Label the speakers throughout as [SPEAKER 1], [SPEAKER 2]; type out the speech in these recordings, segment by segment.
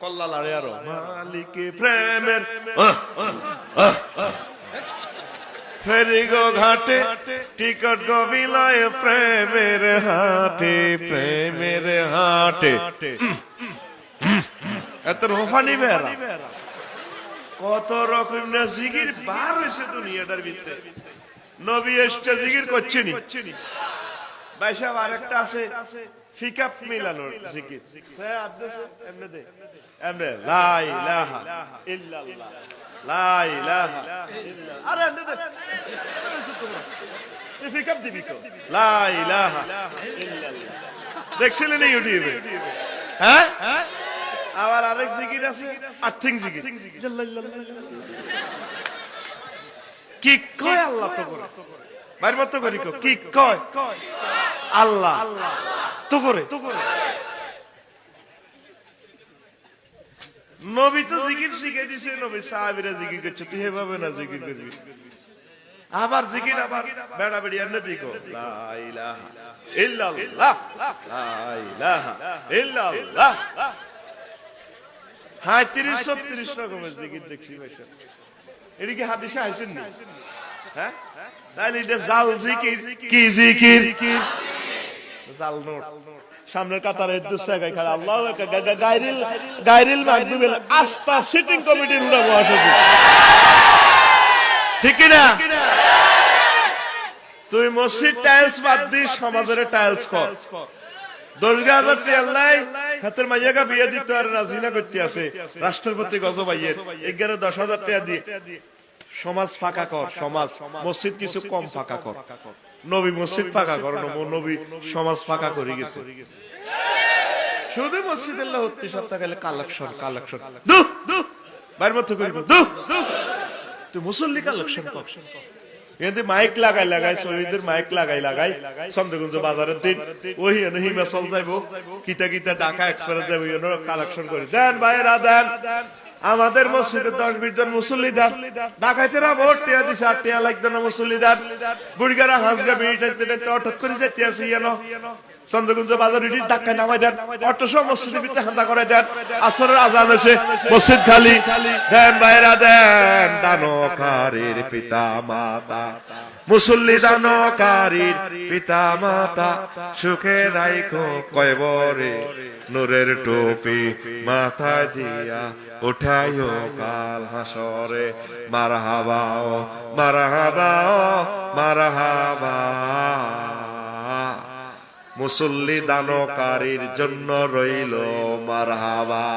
[SPEAKER 1] কল্লা লাড়ে আরও। মালিকে প্রেমের আহ, আহ, আহ, আহ। ফেরি গো ঘাটে টিকট গো বিলায় প্রেমের হাটে প্রেমের হাটে। এত রোফানি বেড়া। কত রকম না জিগির বার হয়েছে দুনিয়াটার ভিতরে। নবী এসছে জিগির করছে নি। বাইসাব আরেকটা আছে। ফিকাপ মিলানোর জিকির। হ্যাঁ আদেশে এমনে দে। এমনে লা ইলাহা ইল্লাল্লাহ। লা ইলাহা ইল্লাল্লাহ। আরে এমনে দে। এই ফিকাপ দিবি তো। লা ইলাহা ইল্লাল্লাহ। দেখছিলেন ইউটিউবে? হ্যাঁ? আবার আরেক জিকির আছে। আর্থিং জিকির। কি কয় আল্লাহ তো করে? বাইর মতো করি কো, কি কয়? আল্লাহ আল্লাহ। তো করে। নবী তো জিকির শিখে দিছে, নবী সাহাবীরা জিকির করছে, তুই এভাবে না জিকির করবি। আবার জিকির, আবার বেড়া বেড়ি এনে দিকো হ্যাঁ তিরিশ ছত্রিশ রকমের জিকির দেখছি এটা কি হাদিসে আইসেন নি? হ্যাঁ? তাহলে এটা জাল জিকির, কি জিকির? জাল নোট। সামনের কাতারে আল্লাহ গাইরিল গাইরিল সিটিং উড়া ঠিক না তুই মসজিদ টাইলস বাদ দিস, সমাজের টাইলস কর। হাজার আর আছে রাষ্ট্রপতি গজবাইয়ের এগারো দশ হাজার টাকা দিয়ে। সমাজ ফাঁকা কর, সমাজ। মসজিদ কিছু কম ফাঁকা কর। নবী মসজিদ ফাঁকা কর নব- সমাজ ফাঁকা করে গেছে। শুধু মসজিদের হত্যি সপ্তাহ গেলে কালেকশন কালেকশন বাইর মতো দু দু তুই মুসল্লি কালেকশন কর। এতে মাইক লাগাই লাগাই শহীদের মাইক লাগাই লাগাই। চন্দ্রগঞ্জ বাজারের দিন। ওই এনে হিমাচল যাইব। কিতা কিতা ঢাকা এক্সপ্রেস যাইব কালেকশন করে। দেন ভাইয়েরা দেন। আমাদের মসজিদে দশ বিশ জন মুসল্লিদার। ডাকাইতেরা ভোট টিয়া দিছে আর টিয়া লাগবে না মুসল্লিদার। বুড়িগারা হাঁসগা টাইতে হঠাৎ করে যেতে ইয়েনো চন্দ্রগঞ্জ বাজার ইটির ধাক্কায় নামাই দেন। অটো সব মসজিদের ভিতরে করে দেন। আসরের আজান এসে মসজিদ খালি। দেন বাইরা দেন পিতা মাতা। মুসল্লি দানকারীর পিতা মাতা। সুখে রাইখো কয়বরে নূরের টুপি মাথায় দিয়া উঠাইও কাল হাসরে। মারহাবাও মারহাবাও, মারহাবা। মুসল্লি দানকারীর জন্য রইল মারহাবা।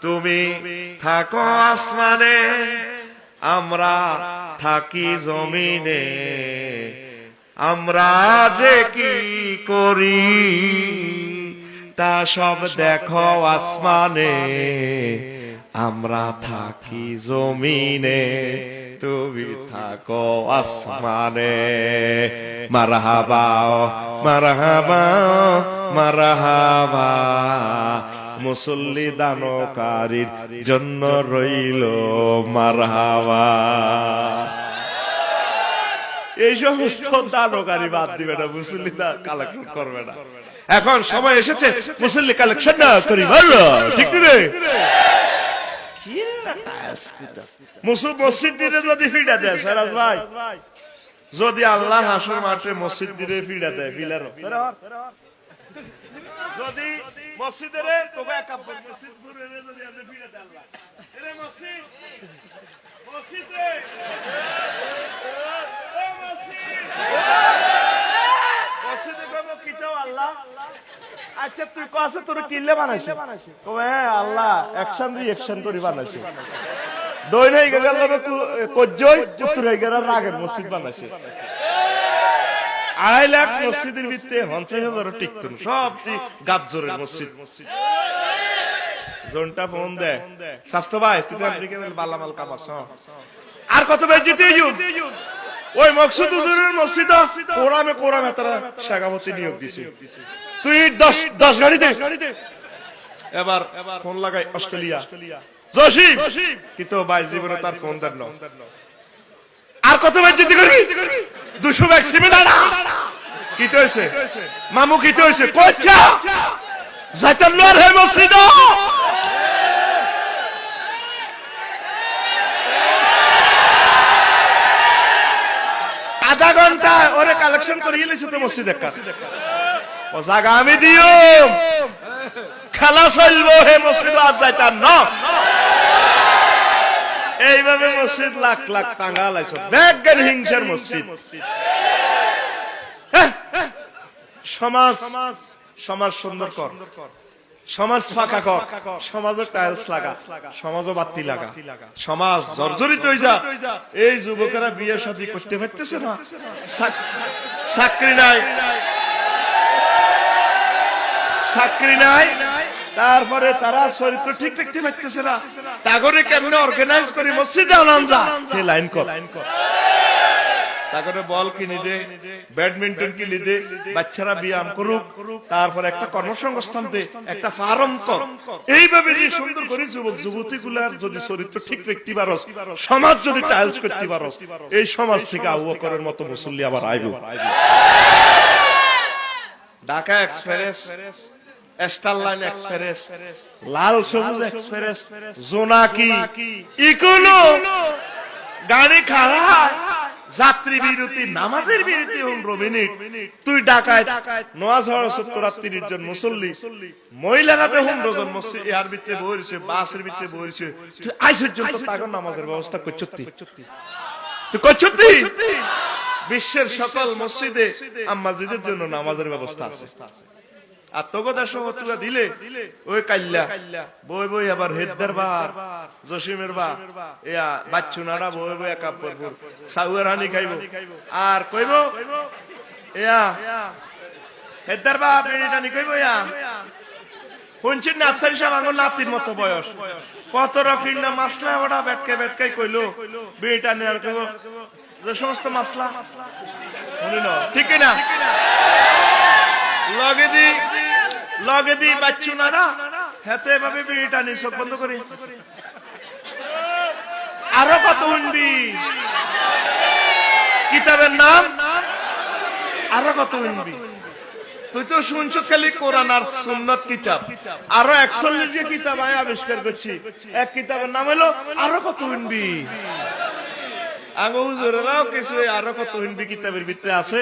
[SPEAKER 1] তুমি থাকো আসমানে, আমরা থাকি জমিনে। আমরা যে কি করি, তা সব দেখো আসমানে। আমরা থাকি জমিনে। তুমি থাকো আসমানে। মারহাবা মারহাবা মারহাবা। মুসল্লি দানকারীর জন্য রইল মারহাবা। এই সমস্ত দানকারী বাদ দিবে না, মুসল্লি কালেকশন করবে না। এখন সময় এসেছে, মুসল্লি কালেকশন না করি ভালো ঠিক রে মসজিদ যদি ফিডা দেয় সারাজ ভাই। যদি আল্লাহ হাসর মাঠে মসজিদ দিলে ফিডা দেয় ফিলার। যদি মসজিদের তোকে এক মসজিদ ঘুরে যদি আপনি ফিডা দেয় আল্লাহ। এরে মসজিদ মসজিদ রে। মসজিদ। মসজিদে কইব কিটাও আল্লাহ আচ্ছা তুই কসে তোর কিল্লে বানাইছে? কবে? হ্যাঁ আল্লাহ অ্যাকশন রি অ্যাকশন করে বানাইছে। দই নাই গেল লগে কজ্জই উত্তর হয়ে গেল রাগের মসজিদ বানাইছে। আড়াই লাখ মসজিদের পঞ্চাশ হাজার টিকতুন। সব গাবজোরের মসজিদ। জোনটা ফোন দে। স্বাস্থ্য ভাই তুই বালামাল কামাস। আর কত ভাই জিতে যুগ ওই মকসুদ হুজুরের মসজিদ কোরআমে কোরআমে তারা শাখামতি নিয়োগ দিছে। তুই দশ দশ গাড়িতে। এবার ফোন লাগাই অস্ট্রেলিয়া। কিন্তু ভাই জীবনে তার ফোন দেন আর কত ভাই করবি? ব্যাগ কি তো মামু, কি তো যাইতেন না হে আধা ঘণ্টা ওরে কালেকশন করিয়ে লিছে তো মসজিদ ও জায়গা আমি দিও। খেলা চলবো হে মসজিদ আজ যাইতাম না। এইভাবে মসজিদ লাখ লাখ টাঙ্গা লাইছো। ব্যাজ্ঞান হিংসার মসজিদ। হ্যাঁ, হ্যাঁ। সমাজ সমাজ সুন্দর কর। সমাজ ফাঁকা কর। সমাজও টাইলস লাগা। সমাজও বাতি লাগা। সমাজ জর্জরিত হয়ে যা। এই যুবকেরা বিয়ে শাদী করতে পারতেছে না। চাকরি নাই। চাকরি নাই। তারপরে তারা চরিত্র ঠিক রাখতে পারতেছে না। তাগরে কেমনে অর্গানাইজ করে মসজিদে আনাম যা। সে লাইন কর। তারপরে বল কিনে দে ব্যাডমিন্টন কিনে দে বাচ্চারা ব্যায়াম করুক তারপর একটা কর্মসংস্থান দে একটা ফার্ম কর। এইভাবে যে সুন্দর করে যুবক যুবতী গুলার যদি চরিত্র ঠিক রাখতে পারস সমাজ যদি টাইলস করতে পারস এই সমাজ থেকে আবু বকরের মতো মুসল্লি আবার আইব। Dhaka express star line express Lal Sabuj express Jonaki ইকুনো গাড়ি খারাপ। যাত্রী বিরতি, নামাজের বিরতি তুই ডাকায় হওয়ার সত্তর মুসল্লি। মহিলারা তো পনেরো জন মসজিদ এর ভিতরে বইছে বাসের ভিতরে বইছে তুই তাকে নামাজের ব্যবস্থা তুই। বিশ্বের সকল মসজিদে আম্মাজিদের জন্য নামাজের ব্যবস্থা আছে। আর তগদা সহ তুলা দিলে, ওই কাল্লা বই বই আবার হেদ্দার বার, জসিমের বা ইয়া বাচ্চুনারা বই বই হানি খাইব। আর কইব আঙুল নাতির মতো বয়স। কত রকম না মাসলা ওটা বেটকে বেটকে কইলো। বেড়িটানি আর কইব, যে সমস্ত মাসলা। শুনি না ঠিক না লগে দি লগে দি বাচ্চু না না হেতে ভাবে বিড়িটা নি চোখ বন্ধ করি। আরও কত শুনবি কিতাবের নাম? আরও কত শুনবি তুই তো শুনছ খালি কোরআন আর সুন্নত কিতাব। আরও একচল্লিশ যে কিতাব আমি আবিষ্কার করছি। এক কিতাবের নাম হলো আরও কত শুনবি আঙ্গো হুজুরেরাও কিছু আরও কত হিন্দি কিতাবের ভিতরে আছে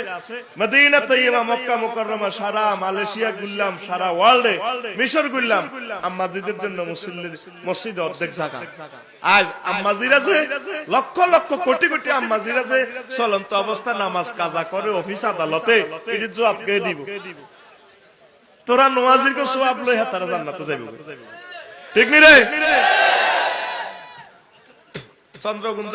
[SPEAKER 1] মদিনা তৈয়বা মক্কা মুকাররমা সারা মালয়েশিয়া গুল্লাম সারা ওয়ার্ল্ডে মিশর গুল্লাম আম্মাজিদের জন্য মুসল্লি মসজিদ অর্ধেক জায়গা আজ আম্মাজিরা যে লক্ষ লক্ষ কোটি কোটি আম্মাজিরা যে চলন্ত অবস্থা নামাজ কাজা করে অফিস আদালতে এটির জবাব কে দিব তোরা নোয়াজির কো সোয়াব লই হাতারা জান্নাতে যাইব ঠিক নি রে চন্দ্রগুঞ্জ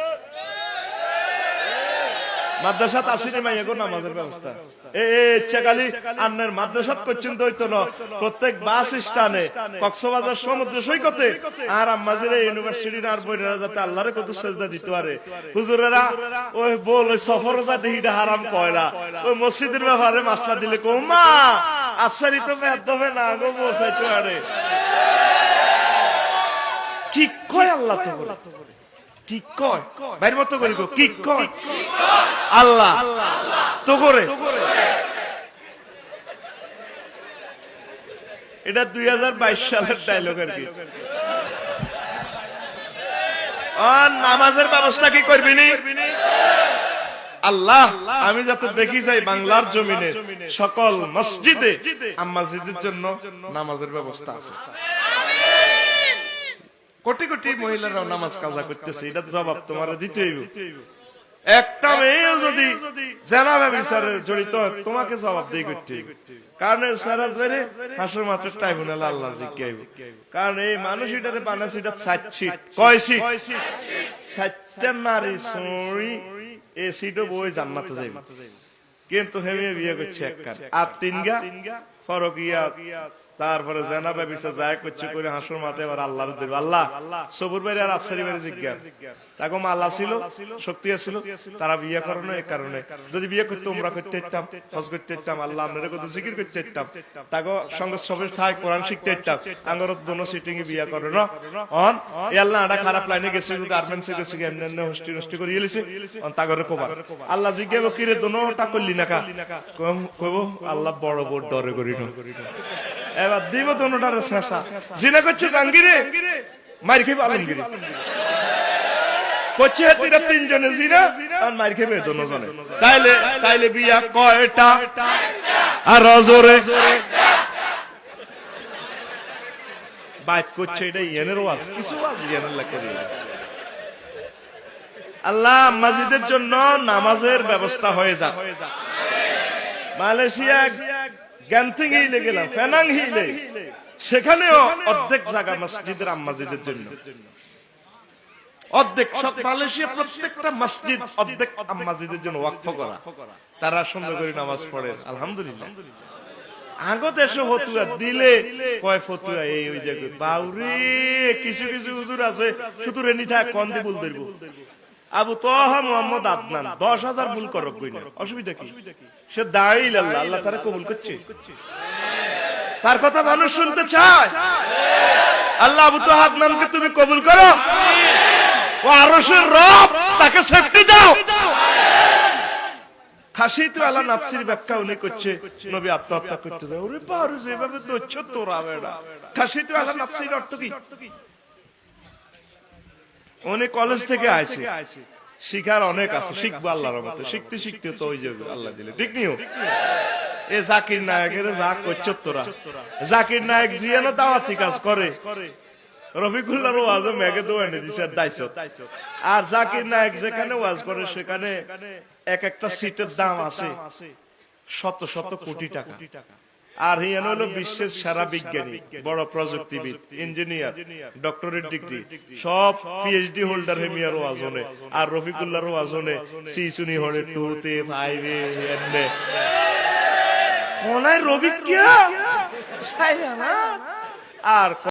[SPEAKER 1] মাদ্রাসাত আসেনি মাইয়া গো নামাজের ব্যবস্থা। এ চেকালি আন্নের মাদ্রাসাত করছেন তো হইতো না। প্রত্যেক বাস স্টানে কক্সবাজার সমুদ্র সৈকতে। আর আম্মাজিরে ইউনিভার্সিটির আর বইরা যাতে আল্লাহরে কত সেজদা দিতে পারে। হুজুরেরা ওই বল ওই সফর যাতে হিটা হারাম কয়লা ওই মসজিদের ব্যাপারে মাসলা দিলে কো মা আফসারি তো মেয়াদ হবে না গো বসাইতে পারে। কি কয় আল্লাহ তো কি কয়? বাইর মতো করি কি কয়? আল্লাহ। তো করে এটা দুই সালের ডায়লগ আর কি। নামাজের ব্যবস্থা কি করবি নি? আল্লাহ আমি যাতে দেখি যাই বাংলার জমিনে সকল মসজিদে আম্মাজিদের জন্য নামাজের ব্যবস্থা আছে। কোটি কোটি মহিলারাও নামাজ কাজা করতেছে এটা জবাব তোমার দিতে হইব একটা মেয়েও যদি জানাবে বিচারে জড়িত তোমাকে জবাব দিয়ে করতে কারণ সারা জেনে হাসর মাত্র ট্রাইব্যুনাল আল্লাহ জিজ্ঞাইব কারণ এই মানুষ এটারে বানাইছে এটা সাত সিট কয় সিট সাতটা নারী সরি এ সিটও বই জান্নাতে যাইব। কিন্তু হেমিয়ে বিয়ে করছে একখান আর তিন গা ফরকিয়া তারপরে জেনা ব্যবসা যায় করছে করে হাসুর মাঠে এবার আল্লাহর দেব। আল্লাহ, সবুর বাইরে আর আফসারি বাইরে জিজ্ঞার তাকে আল্লাহ ছিল, শক্তি ছিল তারা বিয়ে করে না এই কারণে। যদি বিয়ে করতে, উমরা করতে ইতাম হজ করতে ইতাম আল্লাহ আপনার কত জিকির করতে ইতাম তাকে সঙ্গে সবে ঠাই কোরআন শিখতে ইতাম আঙ্গর দোনো সিটিং এ বিয়ে করে না। অন, এই আল্লাহ আটা খারাপ লাইনে গেছে গার্মেন্টস এ গেছে, এমনি এমনি হস্টি নষ্টি করে ইয়েলিছে অন তাগরে কোবার আল্লাহ জিজ্ঞাসা, কিরে, দোনোটা করলি না কা? কইব আল্লাহ বড় বড় ডরে করি না এবার দিব দোনোটার শেষা। জিনা করছে জাঙ্গিরে মার খেয়ে আলমগিরি। করছে হেতিরা তিনজনে জিনা, আর মার খেয়ে দোনোজনে তাইলে তাইলে বিয়া কয়টা? আর রজরে বাইক করছে এটা ইয়েনের ওয়াজ। কিছু ওয়াজ ইয়েনের লাগে আল্লাহ মসজিদের জন্য নামাজের ব্যবস্থা হয়ে যাক। মালয়েশিয়া গ্যান্থিং হিলে গেলাম ফেনাং হিলে। সেখানেও অর্ধেক জায়গা মসজিদের আম্মাজিদের জন্য। অর্ধেক সব মালয়েশিয়া প্রত্যেকটা মসজিদ অর্ধেক আম্মাজিদের জন্য ওয়াকফ করা। তারা সুন্দর করে নামাজ পড়ে। আলহামদুলিল্লাহ। আগো দেশে ফতুয়া দিলে কয় ফতুয়া? এই ওই জায়গায় বাউরে কিছু কিছু হুজুর আছে শুধু রেনি থাক কন দিয়ে বল ধরবো। আবু তোহা মোহাম্মদ আদনান, দশ হাজার ভুল করক অসুবিধা কি? সে দাঁড়িয়ে আল্লাহ আল্লাহ তারা কবুল করছে। তার কথা মানুষ শুনতে চায়। আল্লাহ আবু তোহা আদনানকে তুমি কবুল করো। ও আরশের রব, তাকে সেফটি দাও। খাসি তো আল্লাহ নাফসির ব্যাখ্যা উনি করছে, নবী আত্মহত্যা করতে যায়। ওরে যেভাবে তোরা বেড়া। খাসি তো আল্লাহ নাফসির অর্থ কি? উনি কলেজ থেকে আইছে শিখার অনেক আছে শিখব আল্লাহর মতো শিখতে শিখতে তো ওই যাবে আল্লাহ দিলে। ঠিক নিও? এ জাকির নায়কের যা করছ তোরা। জাকির নায়ক জিয়ানো দাওয়াতি কাজ করে। রফিকুল্লাহর ওয়াজ মেঘে তো এনে দিছে দাইছত আর জাকির নায়ক যেখানে ওয়াজ করে সেখানে এক একটা সিটের দাম আছে। শত শত কোটি টাকা। আর হিয়ান হলো বিশ্বের সেরা বিজ্ঞানী বড় প্রযুক্তিবিদ ইঞ্জিনিয়ার ডক্টরেট ডিগ্রি সব পিএইচডি হোল্ডার হেমিয়ার ওয়াজনে। আর রফিকুল্লাহর ওয়াজনে সিসুনি হলে টুতে ফাইভে এনে কোনায় রবি কিয়া? আর